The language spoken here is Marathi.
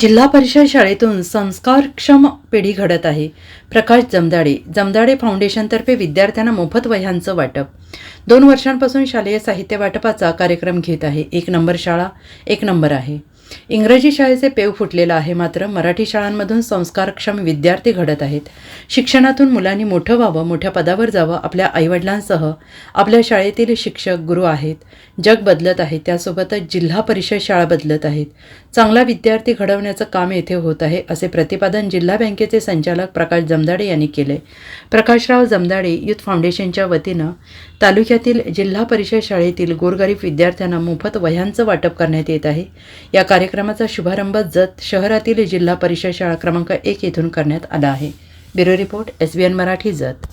जिल्हा परिषद शाळेतून संस्कारक्षम पिढी घडत आहे. प्रकाश जमदाडे जमदाडे फाउंडेशनतर्फे विद्यार्थ्यांना मोफत वह्यांचं वाटप. दोन वर्षांपासून शालेय साहित्य वाटपाचा कार्यक्रम घेत आहे. एक नंबर शाळा एक नंबर आहे. इंग्रजी शाळेचे पेव फुटलेलं आहे मात्र मराठी शाळांमधून संस्कारक्षम विद्यार्थी घडत आहेत. शिक्षणातून मुलांनी मोठं व्हावं मोठ्या पदावर जावं आपल्या आईवडिलांसह आपल्या शाळेतील शिक्षक गुरु आहेत. जग बदलत आहे त्यासोबतच जिल्हा परिषद शाळा बदलत आहेत. चांगला विद्यार्थी घडवण्याचं काम येथे होत आहे असे प्रतिपादन जिल्हा बँकेचे संचालक प्रकाश जमदाडे यांनी केले. प्रकाशराव जमदाडे युथ फाउंडेशनच्या वतीनं तालुक्यातील जिल्हा परिषद शाळेतील गोरगरीब विद्यार्थ्यांना मोफत वह्यांचं वाटप करण्यात येत आहे. या कार्यक्रमाचा शुभारंभ जत शहरातील जिल्हा परिषद शाळा क्रमांक एक येथून करण्यात आला आहे. Bureau report S B N Marathi Jat.